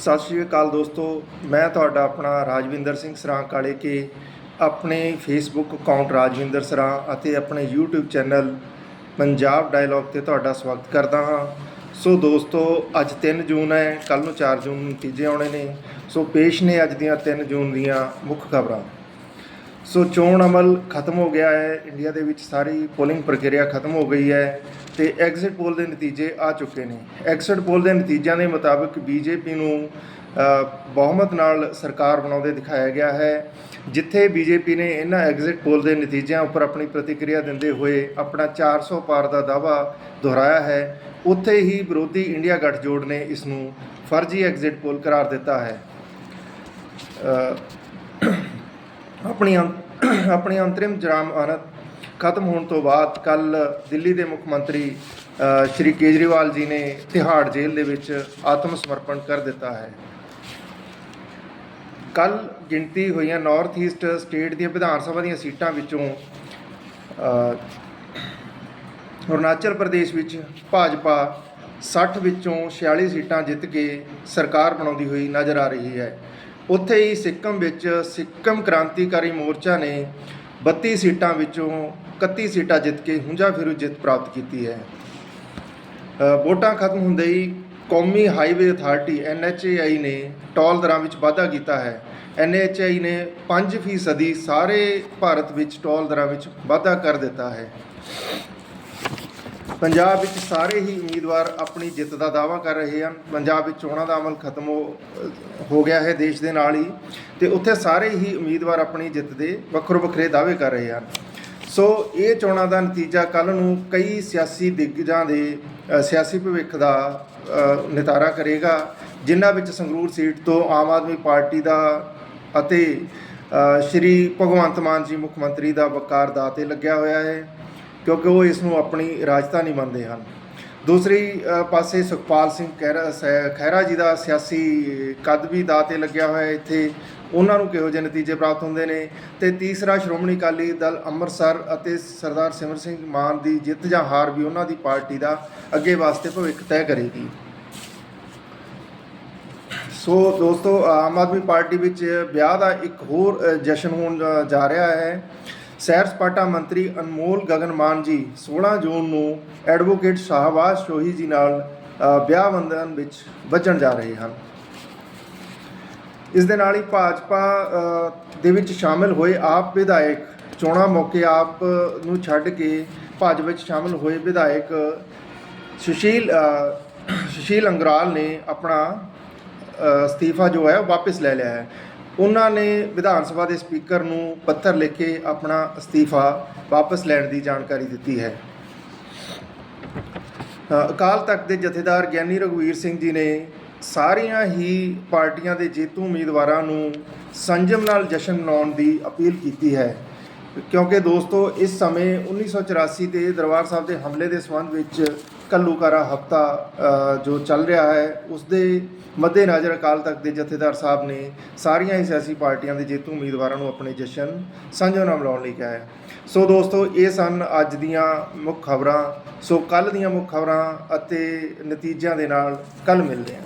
ਸਤਿ ਸ਼੍ਰੀ ਅਕਾਲ ਦੋਸਤੋ, ਮੈਂ ਤੁਹਾਡਾ ਆਪਣਾ ਰਾਜਵਿੰਦਰ ਸਿੰਘ ਸਰਾਂ ਕਾਲੇ ਕੇ, ਆਪਣੇ ਫੇਸਬੁੱਕ ਅਕਾਊਂਟ ਰਾਜਵਿੰਦਰ ਸਰਾਂ ਅਤੇ ਆਪਣੇ YouTube ਚੈਨਲ ਪੰਜਾਬ ਡਾਇਲੌਗ ਤੇ ਤੁਹਾਡਾ ਸਵਾਗਤ ਕਰਦਾ ਹਾਂ। ਸੋ ਦੋਸਤੋ, ਅੱਜ 3 ਜੂਨ ਹੈ ਕੱਲ ਨੂੰ 4 ਜੂਨ ਨੂੰ ਨਤੀਜੇ ਆਉਣੇ ਨੇ। ਸੋ ਪੇਸ਼ ਨੇ ਅੱਜ ਦੀਆਂ 3 ਜੂਨ ਦੀਆਂ ਮੁੱਖ ਖਬਰਾਂ। ਸੋ ਚੋਣ ਅਮਲ ਖਤਮ ਹੋ ਗਿਆ ਹੈ। ਇੰਡੀਆ ਦੇ ਵਿੱਚ ਸਾਰੀ ਪੋਲਿੰਗ ਪ੍ਰਕਿਰਿਆ ਖਤਮ ਹੋ ਗਈ ਹੈ ਤੇ ਐਗਜ਼ਿਟ ਪੋਲ ਦੇ ਨਤੀਜੇ ਆ ਚੁੱਕੇ ਨੇ। ਐਗਜ਼ਿਟ ਪੋਲ ਦੇ ਨਤੀਜਿਆਂ ਦੇ ਮੁਤਾਬਕ ਬੀਜੇਪੀ ਨੂੰ ਬਹੁਮਤ ਨਾਲ ਸਰਕਾਰ ਬਣਾਉਂਦੇ ਦਿਖਾਇਆ ਗਿਆ ਹੈ, ਜਿੱਥੇ ਬੀਜੇਪੀ ਨੇ ਇਹਨਾਂ ਐਗਜ਼ਿਟ ਪੋਲ ਦੇ ਨਤੀਜਿਆਂ ਉੱਪਰ ਆਪਣੀ ਪ੍ਰਤੀਕਿਰਿਆ ਦਿੰਦੇ ਹੋਏ ਆਪਣਾ 400 ਪਾਰ ਦਾ ਦਾਅਵਾ ਦੁਹਰਾਇਆ ਹੈ। ਉੱਥੇ ਹੀ ਵਿਰੋਧੀ ਇੰਡੀਆ ਗੱਠਜੋੜ ਨੇ ਇਸ ਨੂੰ ਫਰਜ਼ੀ ਐਗਜ਼ਿਟ ਪੋਲ ਕਰਾਰ ਦਿੱਤਾ ਹੈ। ਆਪਣੀ ਅੰਤ- ਆਪਣੀ ਅੰਤਰਿਮ ਜਰਾਮ ਅਨਤ ਖਤਮ ਹੋਣ ਤੋਂ ਬਾਅਦ ਕੱਲ ਦਿੱਲੀ ਦੇ ਮੁੱਖ ਮੰਤਰੀ ਸ਼੍ਰੀ ਕੇਜਰੀਵਾਲ ਜੀ ਨੇ ਤਿਹਾੜ ਜੇਲ੍ਹ ਦੇ ਵਿੱਚ ਆਤਮ ਸਮਰਪਣ ਕਰ ਦਿੱਤਾ ਹੈ। ਕੱਲ ਗਿਣਤੀ ਹੋਈਆਂ ਨਾਰਥ ਈਸਟ ਸਟੇਟ ਦੀਆਂ ਵਿਧਾਨ ਸਭਾ ਦੀਆਂ ਸੀਟਾਂ ਵਿੱਚੋਂ ਅਰੁਣਾਚਲ ਪ੍ਰਦੇਸ਼ ਵਿੱਚ ਭਾਜਪਾ 60 ਵਿੱਚੋਂ 46 ਸੀਟਾਂ ਜਿੱਤ ਕੇ ਸਰਕਾਰ ਬਣਾਉਂਦੀ ਹੋਈ ਨਜ਼ਰ ਆ ਰਹੀ ਹੈ। ਉੱਥੇ ਹੀ ਸਿੱਕਮ ਵਿੱਚ ਸਿੱਕਮ ਕ੍ਰਾਂਤੀਕਾਰੀ ਮੋਰਚਾ ਨੇ 32 ਸੀਟਾਂ ਵਿੱਚੋਂ 31 ਸੀਟਾਂ ਜਿੱਤ ਕੇ ਹੁੰਜਾ ਫਿਰੂ ਜਿੱਤ ਪ੍ਰਾਪਤ ਕੀਤੀ ਹੈ। ਵੋਟਾਂ ਖਤਮ ਹੁੰਦੇ ਹੀ ਕੌਮੀ ਹਾਈਵੇ ਅਥਾਰਟੀ NHAI ਨੇ ਟੋਲ ਦਰਾਂ ਵਿੱਚ ਵਾਧਾ ਕੀਤਾ ਹੈ। NHAI ਨੇ 5% ਸਾਰੇ ਭਾਰਤ ਵਿੱਚ ਟੋਲ ਦਰਾਂ ਵਿੱਚ ਵਾਧਾ ਕਰ ਦਿੱਤਾ ਹੈ। ਪੰਜਾਬ ਵਿੱਚ ਸਾਰੇ ਹੀ ਉਮੀਦਵਾਰ ਆਪਣੀ ਜਿੱਤ ਦਾ ਦਾਅਵਾ ਕਰ ਰਹੇ ਹਨ। ਪੰਜਾਬ ਵਿੱਚ ਚੋਣਾਂ ਦਾ ਅਮਲ ਖਤਮ ਹੋ ਹੋ ਗਿਆ ਹੈ ਦੇਸ਼ ਦੇ ਨਾਲ ਹੀ ਤੇ ਉੱਥੇ ਸਾਰੇ ਹੀ ਉਮੀਦਵਾਰ ਆਪਣੀ ਜਿੱਤ ਦੇ ਵੱਖਰੋ ਵੱਖਰੇ ਦਾਅਵੇ ਕਰ ਰਹੇ ਹਨ। ਸੋ ਇਹ ਚੋਣਾਂ ਦਾ ਨਤੀਜਾ ਕੱਲ ਨੂੰ ਕਈ ਸਿਆਸੀ ਦਿੱਗਜਾਂ ਦੇ ਸਿਆਸੀ ਭਵਿੱਖ ਦਾ ਨਿਤਾਰਾ ਕਰੇਗਾ, ਜਿਨ੍ਹਾਂ ਵਿੱਚ ਸੰਗਰੂਰ ਸੀਟ ਤੋਂ ਆਮ ਆਦਮੀ ਪਾਰਟੀ ਦਾ ਅਤੇ ਸ਼੍ਰੀ ਭਗਵੰਤ ਮਾਨ ਜੀ ਮੁੱਖ ਮੰਤਰੀ ਦਾ ਵਕਾਰ ਦਾ ਤੇ ਲੱਗਿਆ ਹੋਇਆ ਹੈ। ਕਿਉਂਕਿ ਉਹ ਇਸ ਨੂੰ ਆਪਣੀ ਰਾਜਧਾਨੀ ਮੰਨਦੇ ਹਨ। ਦੂਸਰੀ ਪਾਸੇ ਸੁਖਪਾਲ ਸਿੰਘ ਖਹਿਰਾ, ਸ- ਖਹਿਰਾ ਜੀ ਦਾ ਸਿਆਸੀ ਕੱਦ ਵੀ ਦਾਅ ਤੇ ਲੱਗਿਆ ਹੋਇਆ ਇੱਥੇ। ਉਹਨਾਂ ਨੂੰ ਕਿਹੋ ਜਿਹੇ ਨਤੀਜੇ ਪ੍ਰਾਪਤ ਹੁੰਦੇ ਨੇ? ਤੇ ਤੀਸਰਾ, ਸ਼੍ਰੋਮਣੀ ਅਕਾਲੀ ਦਲ ਅੰਮ੍ਰਿਤਸਰ ਅਤੇ ਸਰਦਾਰ ਸਿਮਰ ਸਿੰਘ ਮਾਨ ਦੀ ਜਿੱਤ ਜਾਂ ਹਾਰ ਵੀ ਉਹਨਾਂ ਦੀ ਪਾਰਟੀ ਦਾ ਅੱਗੇ ਵਾਸਤੇ ਭਵਿੱਖ ਤੈਅ ਕਰੇਗੀ। ਸੋ ਦੋਸਤੋ, ਆਮ ਆਦਮੀ ਪਾਰਟੀ ਵਿੱਚ ਵਿਆਹ ਦਾ ਇੱਕ ਹੋਰ ਜਸ਼ਨ ਹੋਣ ਜਾ ਰਿਹਾ ਹੈ। ਸੈਰ ਸਪਾਟਾ ਮੰਤਰੀ ਅਨਮੋਲ ਗਗਨਮਾਨ ਜੀ 16 ਜੂਨ ਨੂੰ ਐਡਵੋਕੇਟ ਸ਼ਾਹਬਾਜ਼ ਸ਼ੋਹੀ ਜੀ ਨਾਲ ਅ, ਵਿਆਹ ਬੰਧਨ ਵਿੱਚ ਵੱਜਣ ਜਾ ਰਹੇ ਹਨ। ਇਸ ਦੇ ਨਾਲ ਹੀ ਭਾਜਪਾ ਅ, ਦੇ ਵਿੱਚ ਸ਼ਾਮਿਲ ਹੋਏ ਆਪ ਵਿਧਾਇਕ ਚੋਣਾਂ ਮੌਕੇ ਆਪ ਨੂੰ ਛੱਡ ਕੇ ਭਾਜਪਾ ਵਿੱਚ ਸ਼ਾਮਿਲ ਹੋਏ ਵਿਧਾਇਕ ਸੁਸ਼ੀਲ ਅ, ਸੁਸ਼ੀਲ ਅੰਗਰਾਲ ਨੇ ਆਪਣਾ ਅ, ਅਸਤੀਫਾ ਜੋ ਹੈ ਉਹ ਵਾਪਸ ਲੈ ਲਿਆ ਹੈ। ਉਹਨਾਂ ਨੇ ਵਿਧਾਨ ਸਭਾ ਦੇ ਸਪੀਕਰ ਨੂੰ ਪੱਤਰ ਲਿਖ ਕੇ ਆਪਣਾ ਅਸਤੀਫਾ ਵਾਪਸ ਲੈਣ ਦੀ ਜਾਣਕਾਰੀ ਦਿੱਤੀ ਹੈ। ਅਕਾਲ ਤਖਤ ਦੇ ਜਥੇਦਾਰ ਗਿਆਨੀ ਰਘਵੀਰ ਸਿੰਘ ਜੀ ਨੇ ਸਾਰੀਆਂ ਹੀ ਪਾਰਟੀਆਂ ਦੇ ਜੇਤੂ ਉਮੀਦਵਾਰਾਂ ਨੂੰ ਸੰਜਮ ਨਾਲ ਜਸ਼ਨ ਮਨਾਉਣ ਦੀ ਅਪੀਲ ਕੀਤੀ ਹੈ। ਕਿਉਂਕਿ ਦੋਸਤੋ, ਇਸ ਸਮੇਂ 1984 ਦੇ ਦਰਬਾਰ ਸਾਹਿਬ ਦੇ ਹਮਲੇ ਦੇ ਸੰਬੰਧ ਵਿੱਚ ਕੱਲੂਕਾਰਾ ਹਫਤਾ ਜੋ ਚੱਲ ਰਿਹਾ ਹੈ, ਉਸ ਦੇ ਮੱਦੇਨਜ਼ਰ ਅਕਾਲ ਤਖਤ ਦੇ ਜਥੇਦਾਰ ਸਾਹਿਬ ਨੇ ਸਾਰੀਆਂ ਹੀ ਸਿਆਸੀ ਪਾਰਟੀਆਂ ਦੇ ਜੇਤੂ ਉਮੀਦਵਾਰਾਂ ਨੂੰ ਆਪਣੇ ਜਸ਼ਨ ਸੰਜਮ ਨਾਲ ਮਨਾਉਣ ਲਈ ਕਿਹਾ ਹੈ। ਸੋ ਦੋਸਤੋ, ਇਹ ਸਨ ਅੱਜ ਦੀਆਂ ਮੁੱਖ ਖਬਰਾਂ। ਸੋ ਕੱਲ ਦੀਆਂ ਮੁੱਖ ਖਬਰਾਂ ਅਤੇ ਨਤੀਜਿਆਂ ਦੇ ਨਾਲ ਕੱਲ ਮਿਲਦੇ ਹਾਂ।